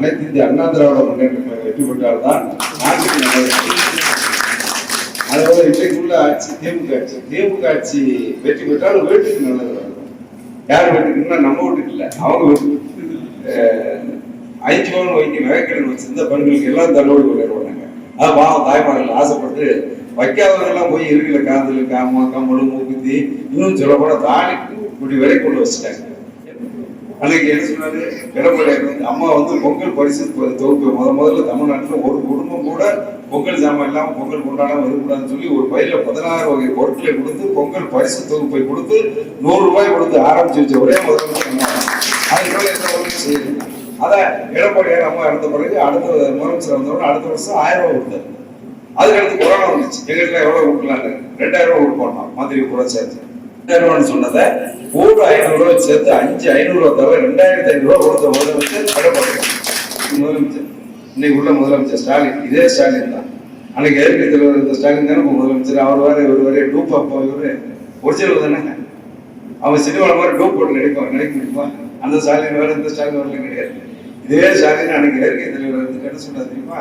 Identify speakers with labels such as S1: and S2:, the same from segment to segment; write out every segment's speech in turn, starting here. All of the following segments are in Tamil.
S1: அனைத்து இந்திய அண்ணா திராவிட முன்னேற்ற கழகம் வெற்றி பெற்றால்தான் நாட்டுக்கு நல்லது அதாவது இன்றைக்குள்ள ஆட்சி திமுக ஆட்சி. திமுக ஆட்சி வெற்றி பெற்றால் வீட்டுக்கு நல்லது யார் வீட்டுக்குன்னா நம்ம வீட்டுக்கு இல்லை. அவங்க வீட்டுக்கு. ஐந்து பவன் வைக்க நகைக்கடன் வச்சிருந்த பெண்களுக்கு எல்லாம் தள்ளுபடி பண்ணிடுவாங்க அது பாவம் தாய்மார்கள் ஆசைப்பட்டு வைக்காதவர்கள்லாம் போய் இருக்கிற காதல் காமா கம்பளம் மூக்குத்தி இன்னும் சொல்ல போனா தாலி இப்படி வரை கொண்டு வச்சுட்டாங்க. அன்னைக்கு என்ன சொன்னாரு? எடப்பாடியார் வந்து அம்மா வந்து பொங்கல் பரிசு தொகுப்பு. முத முதல்ல தமிழ்நாட்டில் ஒரு குடும்பம் கூட பொங்கல் ஜாமான் இல்லாமல் பொங்கல் கொண்டாடாம இருக்கக்கூடாதுன்னு சொல்லி ஒரு பையில பதினாறு வகை பொருட்களை கொடுத்து பொங்கல் பரிசு தொகுப்பை கொடுத்து நூறு ரூபாய் கொடுத்து ஆரம்பிச்சு வச்ச ஒரே முதல்வர் அம்மா. அதான் எடப்பாடியார் அம்மா இறந்த பிறகு அடுத்த முதலமைச்சர் வந்தவொடனே அடுத்த வருஷம் ஆயிரம் ரூபாய் கொடுத்தாரு. அதுக்கு அடுத்து கொரோனா வந்துச்சு. எங்களுக்கு எவ்வளவு கொடுக்கலான்னு. ரெண்டாயிரம் ரூபாய் கொடுப்போம் மந்திரி கூட சேர்த்து சொன்னதை ஒரு ஐநூறு ரூபாய் சேர்த்து அஞ்சு ஐநூறு ரூபாய் தவிர ரெண்டாயிரத்தி ஐநூறு ரூபாய் கொடுத்த முதலமைச்சர் எடப்பாடி முதலமைச்சர். இன்னைக்கு உள்ள முதலமைச்சர் ஸ்டாலின். இதே ஸ்டாலின் தான். அன்னைக்கு எதிர்ப்பு தலைவர் இருந்த ஸ்டாலின் தானே முதலமைச்சர்? அவர் வேற இவர் வேற. டூப் அப்பா இவரு. ஒரிஜினல் தானே. அவன் சினிமாவில் மாதிரி டூப் போட்டு நடிப்பான் நினைக்க முடியுமா? அந்த ஸ்டாலின் வேற இந்த ஸ்டாலின் வரல கிடையாது. இதே ஸ்டாலின் அன்னைக்கு இயற்கை தலைவர் வந்து என்ன சொன்னது தெரியுமா?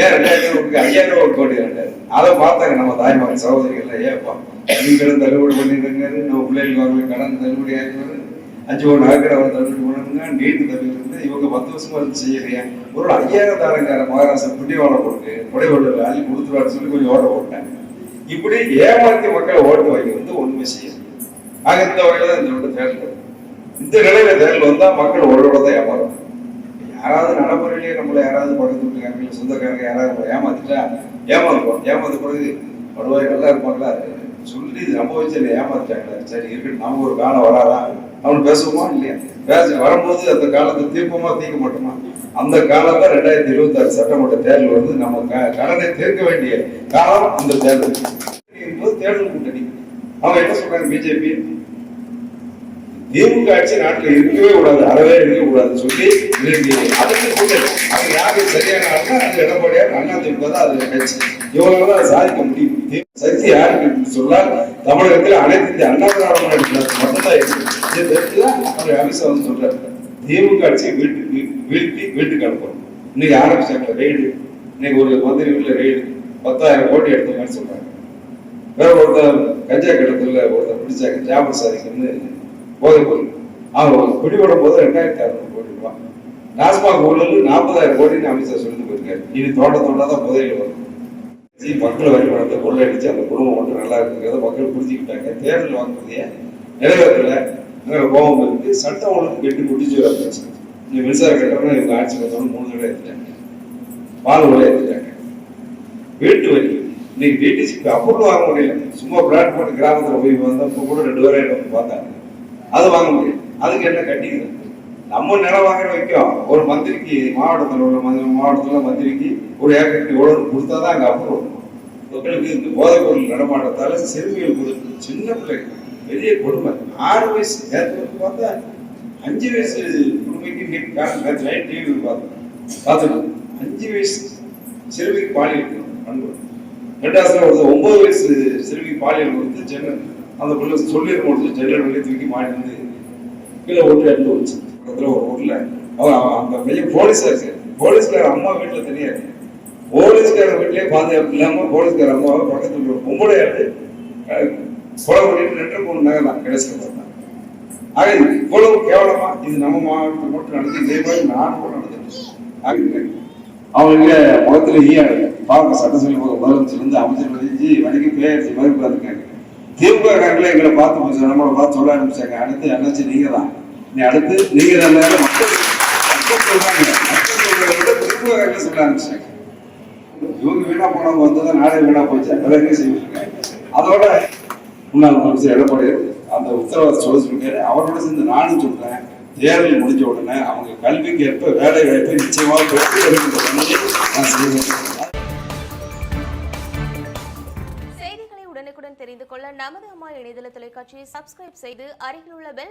S1: ஏன் ரெண்டாயிரத்தி ஐயாயிரம் ரூபாய் கோடி ரெண்டாயிரம் அதை பார்த்தாங்க நம்ம தாய்மார் சகோதரிகள் ஏப்பா நீங்களும் தள்ளுபடி பண்ணிடுங்க நம்ம பிள்ளைகளுக்கு வாங்கல கடன் தள்ளுபடி ஆகிடுவாரு அஞ்சு ஒரு நகைக்கடை அவரை தள்ளுபடி பண்ணுங்க நீட்டு தள்ளுபடி இருந்து இவங்க பத்து வருஷமா இருந்து செய்யலையா ஒரு ஐயாயிரம் தாரங்கார மகாராஷ்டிரா புண்ணிய வாழை போட்டு கொடை ஓட்டு அள்ளி கொடுத்துருவாரு சொல்லி கொஞ்சம் ஓட போட்டாங்க. இப்படி ஏமாத்தி மக்களை ஓட்டு வாங்கி வந்து ஒண்ணுமே செய்யும் ஆக இந்த வகையில தான் இந்த தேர்தல் இந்த நிலையில தேர்தல் வந்தா மக்கள் ஓடோட தான் ஏமாறும். யாராவது நடைமுறையிலேயே நம்மள யாராவது பக்கத்து வீட்டுக்காரங்க சொந்தக்காரங்க யாராவது ஏமாத்திட்டா ஏமாத்துவோம் ஏமாத்த பிறகு வருவாய் நல்லா இருப்பாங்களா சொல்லி இது நம்ம வச்சு சரி இருக்கு நம்ம ஒரு காலம் வராதா? அவன் பேசுவோமா இல்லையா? பேச வரும்போது அந்த காலத்தை தீர்ப்போமா தீர்க்க மாட்டோமா? அந்த காலம் தான் ரெண்டாயிரத்தி இருபத்தி ஆறு சட்டமன்ற தேர்தல் வந்து நம்ம க- கடனை தீர்க்க வேண்டிய காலம் அந்த தேர்தல். என்பது தேர்தல் கூட்டணி. அவங்க என்ன சொல்றாங்க பிஜேபி திமுக ஆட்சி நாட்டுல இருக்கவே கூடாது அறவே இருக்கவே கூடாதுன்னு சொல்லி இன்னைக்கு அதுக்கு கூட்டணி. அது யாரு சரியான ஆளுனா அது எடப்பாடியார் அண்ணா திமுக தான் அது கட்சி. இவங்களால சாதிக்க முடியும்? சக்தி யாருக்கு என்று சொன்னால் தமிழகத்தில் அனைத்து இந்த அண்ணா திராவிட மட்டும்தான் இருக்கு. அவர் அமித்ஷா வந்து சொல்றாரு திமுக ஆட்சியை வீட்டுக்கு வீழ்த்தி வீட்டுக்கு அனுப்புறோம் இன்னைக்கு ஆரம்பிச்சாங்க ரெய்டு. இன்னைக்கு ஒரு மந்திரி வீட்டுல ரெய்டு. பத்தாயிரம் கோடி எடுத்த மாதிரி சொல்றாங்க. வேற ஒருத்தர் கஞ்சா கிடத்துல ஒருத்தர் பிடிச்சாங்க ஜாபர் சாதிக்குன்னு போதை பொருள். அவங்க பிடிபடும் போது ரெண்டாயிரத்தி அறுநூறு கோடி ரூபாய். டாஸ்மாக் ஊழல் நாற்பதாயிரம் கோடின்னு அமித்ஷா சொல்லிட்டு போயிருக்காரு. இனி தோட்ட தோட்டா தான் புதையில வரும். மக்கள் வரி பணத்தை கொள்ளையடிச்சு அந்த குடும்பம் மட்டும் நல்லா இருக்குங்கிறத மக்கள் புரிஞ்சுக்கிட்டாங்க. தேர்தல் வாக்குறுதியை நிறைவேற்றல. எங்களை கோபம் இருக்கு. சட்டம் ஒழுங்கு கெட்டு குடிச்சு வர இந்த மின்சார கட்டணம் இவங்க ஆட்சி வந்தோன்னு மூணு தடவை எடுத்துட்டாங்க பால் உள்ள ஏற்றிட்டாங்க வீட்டு வரி. இன்னைக்கு டிடிசிக்கு அப்ரூவல் வாங்க முடியல. சும்மா பிளாட் போட்டு கிராமத்தில் போய் வந்தால் இப்போ கூட ரெண்டு பேரும் எனக்கு பார்த்தாங்க. அது வாங்க முடியும் அதுக்கு என்ன கட்டிக்கிறது? நம்ம நிலம் வாங்குற வைக்கும். ஒரு மந்திரிக்கு மாவட்டத்தில் உள்ள மாவட்டத்தில் மந்திரிக்கு ஒரு ஏக்கருக்கு கொடுத்தா தான் அங்கே அப்புறம் மக்களுக்கு இந்த போதைப் பொருள் நடமாட்டத்தால சிறுமிகள் முதல் சின்ன பிள்ளைகள் பெரிய கொடுமை. ஆறு வயசு ஏற்பட்டு பார்த்தா அஞ்சு வயசு குடும்பக்கு இன்னைக்கு காலம் நைட் டிவி பார்த்தோம். பார்த்துட்டு அஞ்சு வயசு சிறுமிக்கு பாலியல் பண்பு மெட்ராஸ்ல ஒரு ஒன்பது வயசு சிறுமிக்கு பாலியல் கொடுத்து ஜன்னல் அந்த பிள்ளை சொல்லியிருக்க முடிச்சு ஜன்னல் வெளியே தூக்கி மாடி வந்து கீழே ஓட்டு எடுத்து வச்சு. ஒரு ஊரில் அவன் அந்த பையன் போலீஸாக இருக்கு போலீஸ்கார அம்மா வீட்டில் தனியாக இருக்கு போலீஸ்கார வீட்டிலே பாதுகாப்பு இல்லாம போலீஸ்கார அம்மாவை பக்கத்துல ஒரு பொம்பளை எடுத்து கொலை பண்ணிட்டு ரெண்டு மூணு நகரம் கடைசியில் பார்த்தாங்க ஆக இவ்வளவு கேவலமா இது நம்ம மாவட்டத்தில் மட்டும் நடந்து இதே மாதிரி நாடு கூட நடந்துட்டு அவங்க முகத்துல ஈயாடு பாவம் சட்டசபை முதலமைச்சர் வந்து அமைச்சர் பதிஞ்சு வரைக்கும் பேசி மாதிரி பார்த்துருக்காங்க. திமுக காரங்களே எங்களை பார்த்து கொஞ்சம் நம்மளை பார்த்து சொல்ல ஆரம்பிச்சாங்க. அடுத்து அண்ணாச்சி நீங்க தான். நீ அடுத்து நீங்க தான் மக்கள் மக்கள் சொல்றாங்க. மக்கள் சொல்றதை விட திமுக காரங்களே சொல்ல ஆரம்பிச்சாங்க. இவங்க வீணா போனவங்க வந்தது நாடே வீணா போச்சு. எல்லாருமே செய்வாங்க அதோட முன்னாள் முதலமைச்சர் எடப்பாடி அந்த உத்தரவாத சொல்ல சொல்லியிருக்காரு அவரோட சேர்ந்து நானும் சொல்றேன் தேர்தல் முடிஞ்ச உடனே அவங்க கல்விக்கு ஏற்ப வேலை வாய்ப்பை நிச்சயமாக பெற்று நான் செய்வேன்
S2: செய்திகளை உடனுக்குடன் தெரிந்து கொள்ள நமது அம்மா இணையதள தொலைக்காட்சியை சப்ஸ்கிரைப் செய்து அருகில் உள்ள பெல்